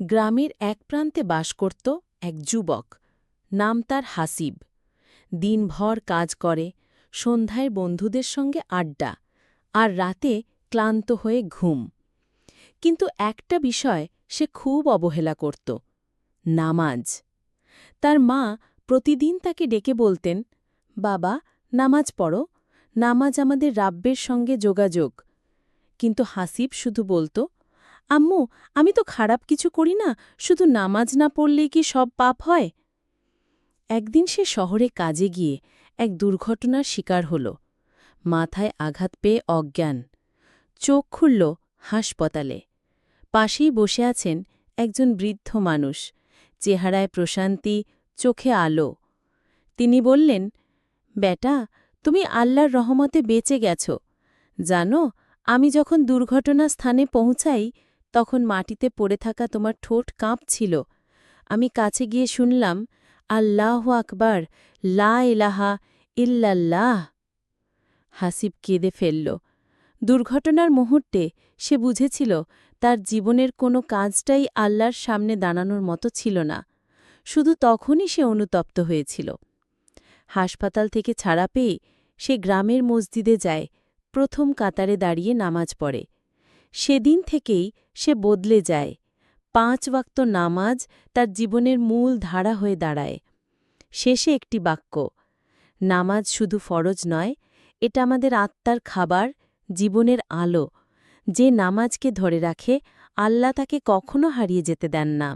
গ্রামের এক প্রান্তে বাস করত এক যুবক, নাম তার হাসিব। দিনভর কাজ করে, সন্ধ্যায় বন্ধুদের সঙ্গে আড্ডা আর রাতে ক্লান্ত হয়ে ঘুম। কিন্তু একটা বিষয় সে খুব অবহেলা করত, নামাজ। তার মা প্রতিদিন তাকে ডেকে বলতেন, বাবা, নামাজ পড়ো, নামাজ আমাদের রাব্যের সঙ্গে যোগাযোগ। কিন্তু হাসিব শুধু বলতো আম্মু, আমি তো খারাপ কিছু করি না, শুধু নামাজ না পড়লেই কি সব পাপ হয়? একদিন সে শহরে কাজে গিয়ে এক দুর্ঘটনার শিকার হল। মাথায় আঘাত পেয়ে অজ্ঞান। চোখ খুলল হাসপাতালে। পাশেই বসে আছেন একজন বৃদ্ধ মানুষ। চেহারায় প্রশান্তি, চোখে আলো। তিনি বললেন, বেটা, তুমি আল্লাহর রহমতে বেঁচে গেছ। জানো, আমি যখন দুর্ঘটনা স্থানে পৌঁছাই তখন মাটিতে পড়ে থাকা তোমার ঠোঁট কাঁপছিল। আমি কাছে গিয়ে শুনলাম, আল্লাহ আকবার, লা ইলাহা ইল্লাল্লাহ। হাসিব কেঁদে ফেলল। দুর্ঘটনার মুহূর্তে সে বুঝেছিল, তার জীবনের কোনো কাজটাই আল্লাহর সামনে দাঁড়ানোর মতো ছিল না। শুধু তখনই সে অনুতপ্ত হয়েছিল। হাসপাতাল থেকে ছাড়া পেয়ে সে গ্রামের মসজিদে যায়, প্রথম কাতারে দাঁড়িয়ে নামাজ পড়ে। সেদিন থেকেই সে বদলে যায়। পাঁচ ওয়াক্ত নামাজ তার জীবনের মূল ধারা হয়ে দাঁড়ায়। শেষে একটি বাক্য, নামাজ শুধু ফরজ নয়, এটা আমাদের আত্মার খাবার, জীবনের আলো। যে নামাজকে ধরে রাখে, আল্লাহ তাকে কখনো হারিয়ে যেতে দেন না।